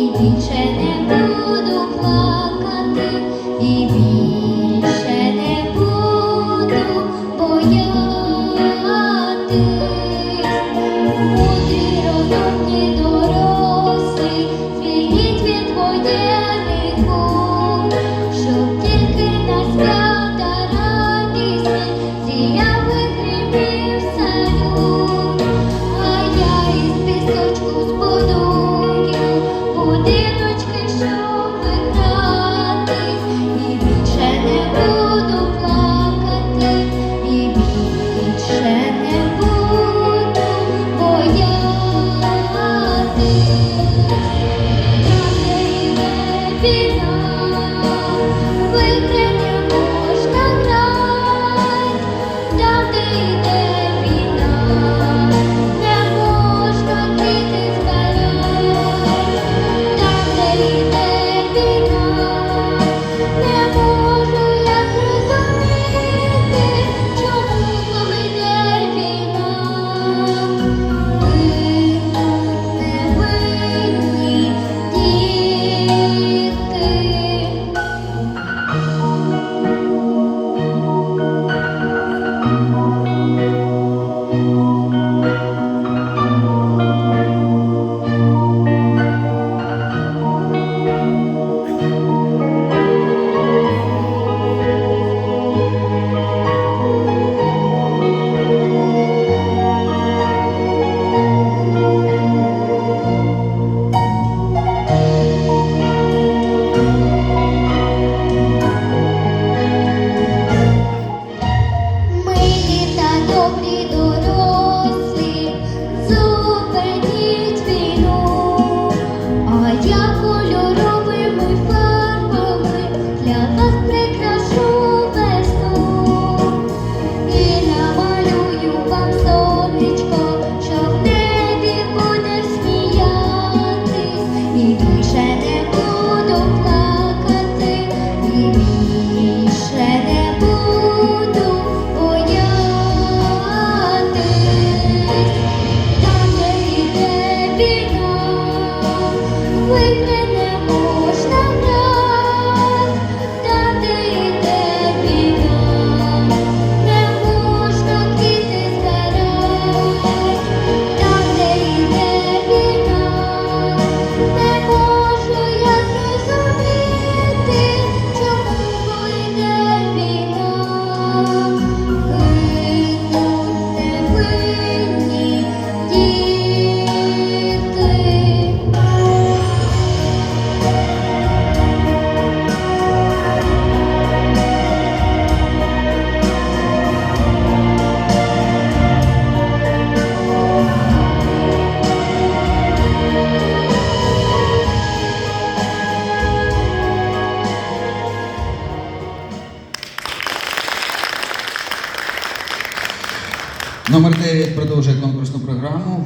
І більше не буду плакати, і більше добрі дорослі, Номер 9 продовжує конкурсну програму.